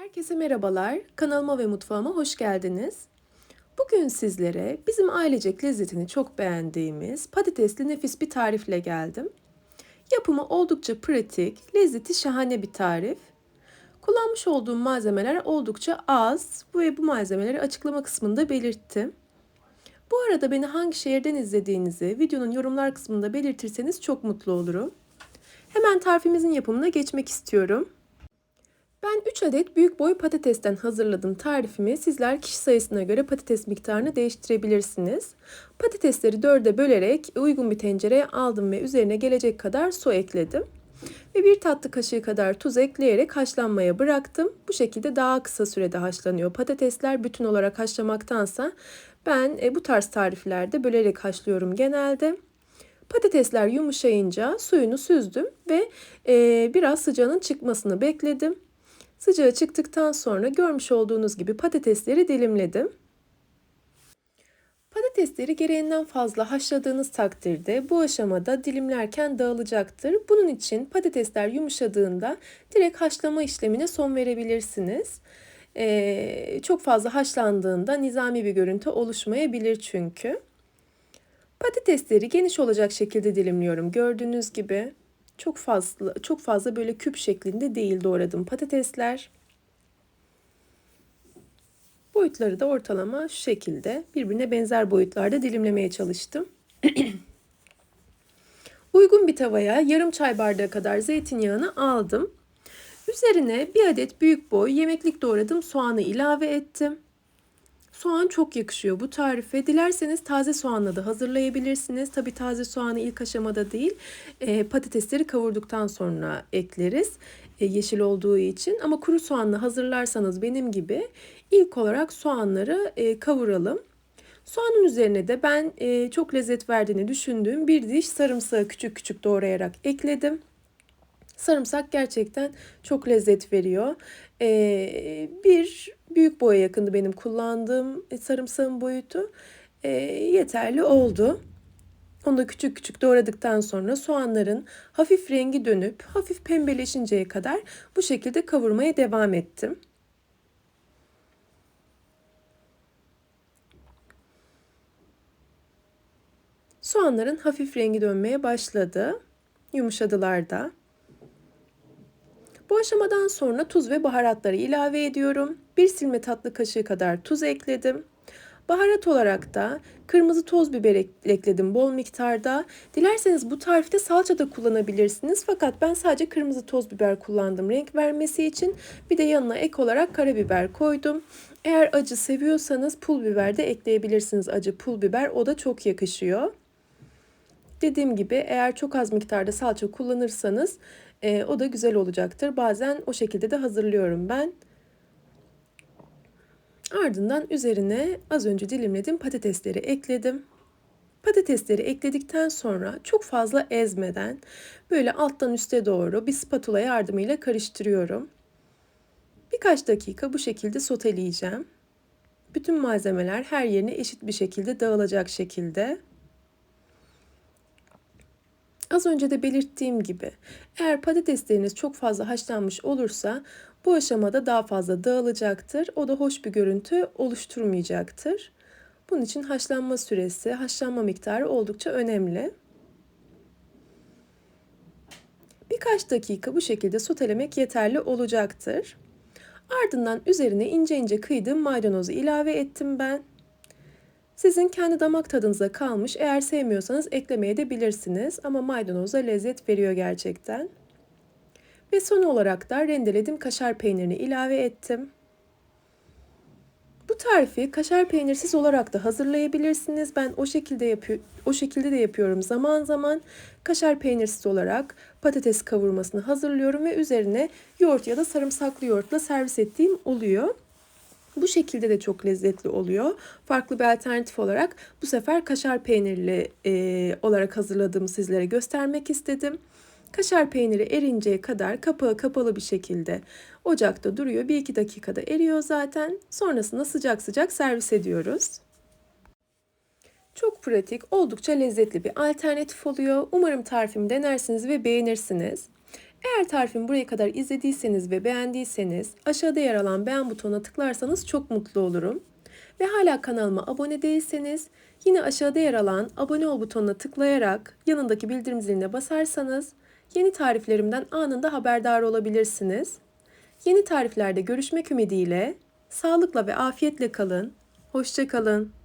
Herkese merhabalar. Kanalıma ve mutfağıma hoş geldiniz. Bugün sizlere bizim ailecek lezzetini çok beğendiğimiz patatesli nefis bir tarifle geldim. Yapımı oldukça pratik, lezzeti şahane bir tarif. Kullanmış olduğum malzemeler oldukça az ve bu malzemeleri açıklama kısmında belirttim. Bu arada beni hangi şehirden izlediğinizi videonun yorumlar kısmında belirtirseniz çok mutlu olurum. Hemen tarifimizin yapımına geçmek istiyorum. Ben 3 adet büyük boy patatesten hazırladım tarifimi. Sizler kişi sayısına göre patates miktarını değiştirebilirsiniz. Patatesleri 4'e bölerek uygun bir tencereye aldım ve üzerine gelecek kadar su ekledim. Ve bir tatlı kaşığı kadar tuz ekleyerek haşlanmaya bıraktım. Bu şekilde daha kısa sürede haşlanıyor patatesler. Bütün olarak haşlamaktansa ben e, bu tarz tariflerde bölerek haşlıyorum genelde. Patatesler yumuşayınca suyunu süzdüm ve e, biraz sıcağının çıkmasını bekledim. Sıcağı çıktıktan sonra görmüş olduğunuz gibi patatesleri dilimledim. Patatesleri gereğinden fazla haşladığınız takdirde bu aşamada dilimlerken dağılacaktır. Bunun için patatesler yumuşadığında direkt haşlama işlemine son verebilirsiniz. Ee, çok fazla haşlandığında nizami bir görüntü oluşmayabilir çünkü. Patatesleri geniş olacak şekilde dilimliyorum gördüğünüz gibi. Çok fazla çok fazla böyle küp şeklinde değil doğradım patatesler. Boyutları da ortalama şu şekilde birbirine benzer boyutlarda dilimlemeye çalıştım. Uygun bir tavaya yarım çay bardağı kadar zeytinyağını aldım. Üzerine bir adet büyük boy yemeklik doğradım soğanı ilave ettim. Soğan çok yakışıyor bu tarife. Dilerseniz taze soğanla da hazırlayabilirsiniz. Tabi taze soğanı ilk aşamada değil e, patatesleri kavurduktan sonra ekleriz. E, yeşil olduğu için ama kuru soğanla hazırlarsanız benim gibi ilk olarak soğanları e, kavuralım. Soğanın üzerine de ben e, çok lezzet verdiğini düşündüğüm bir diş sarımsağı küçük küçük doğrayarak ekledim. Sarımsak gerçekten çok lezzet veriyor. Ee, bir büyük boya yakındı benim kullandığım sarımsağın boyutu. Ee, yeterli oldu. Onu da küçük küçük doğradıktan sonra soğanların hafif rengi dönüp hafif pembeleşinceye kadar bu şekilde kavurmaya devam ettim. Soğanların hafif rengi dönmeye başladı. Yumuşadılar da. Bu aşamadan sonra tuz ve baharatları ilave ediyorum. Bir silme tatlı kaşığı kadar tuz ekledim. Baharat olarak da kırmızı toz biber ekledim bol miktarda. Dilerseniz bu tarifte salça da kullanabilirsiniz. Fakat ben sadece kırmızı toz biber kullandım renk vermesi için. Bir de yanına ek olarak karabiber koydum. Eğer acı seviyorsanız pul biber de ekleyebilirsiniz acı pul biber. O da çok yakışıyor. Dediğim gibi eğer çok az miktarda salça kullanırsanız e, o da güzel olacaktır. Bazen o şekilde de hazırlıyorum ben. Ardından üzerine az önce dilimlediğim patatesleri ekledim. Patatesleri ekledikten sonra çok fazla ezmeden böyle alttan üste doğru bir spatula yardımıyla karıştırıyorum. Birkaç dakika bu şekilde soteleyeceğim. Bütün malzemeler her yerine eşit bir şekilde dağılacak şekilde. Az önce de belirttiğim gibi eğer patatesleriniz çok fazla haşlanmış olursa bu aşamada daha fazla dağılacaktır. O da hoş bir görüntü oluşturmayacaktır. Bunun için haşlanma süresi, haşlanma miktarı oldukça önemli. Birkaç dakika bu şekilde sotelemek yeterli olacaktır. Ardından üzerine ince ince kıydığım maydanozu ilave ettim ben. Sizin kendi damak tadınıza kalmış. Eğer sevmiyorsanız eklemeye de bilirsiniz. Ama maydanoza lezzet veriyor gerçekten. Ve son olarak da rendeledim kaşar peynirini ilave ettim. Bu tarifi kaşar peynirsiz olarak da hazırlayabilirsiniz. Ben o şekilde yapıyor, o şekilde de yapıyorum zaman zaman. Kaşar peynirsiz olarak patates kavurmasını hazırlıyorum ve üzerine yoğurt ya da sarımsaklı yoğurtla servis ettiğim oluyor. Bu şekilde de çok lezzetli oluyor. Farklı bir alternatif olarak bu sefer kaşar peynirli e, olarak hazırladığımı sizlere göstermek istedim. Kaşar peyniri erinceye kadar kapağı kapalı bir şekilde ocakta duruyor. 1-2 dakikada eriyor zaten. Sonrasında sıcak sıcak servis ediyoruz. Çok pratik, oldukça lezzetli bir alternatif oluyor. Umarım tarifimi denersiniz ve beğenirsiniz. Eğer tarifimi buraya kadar izlediyseniz ve beğendiyseniz aşağıda yer alan beğen butonuna tıklarsanız çok mutlu olurum. Ve hala kanalıma abone değilseniz yine aşağıda yer alan abone ol butonuna tıklayarak yanındaki bildirim ziline basarsanız yeni tariflerimden anında haberdar olabilirsiniz. Yeni tariflerde görüşmek ümidiyle sağlıkla ve afiyetle kalın. Hoşça kalın.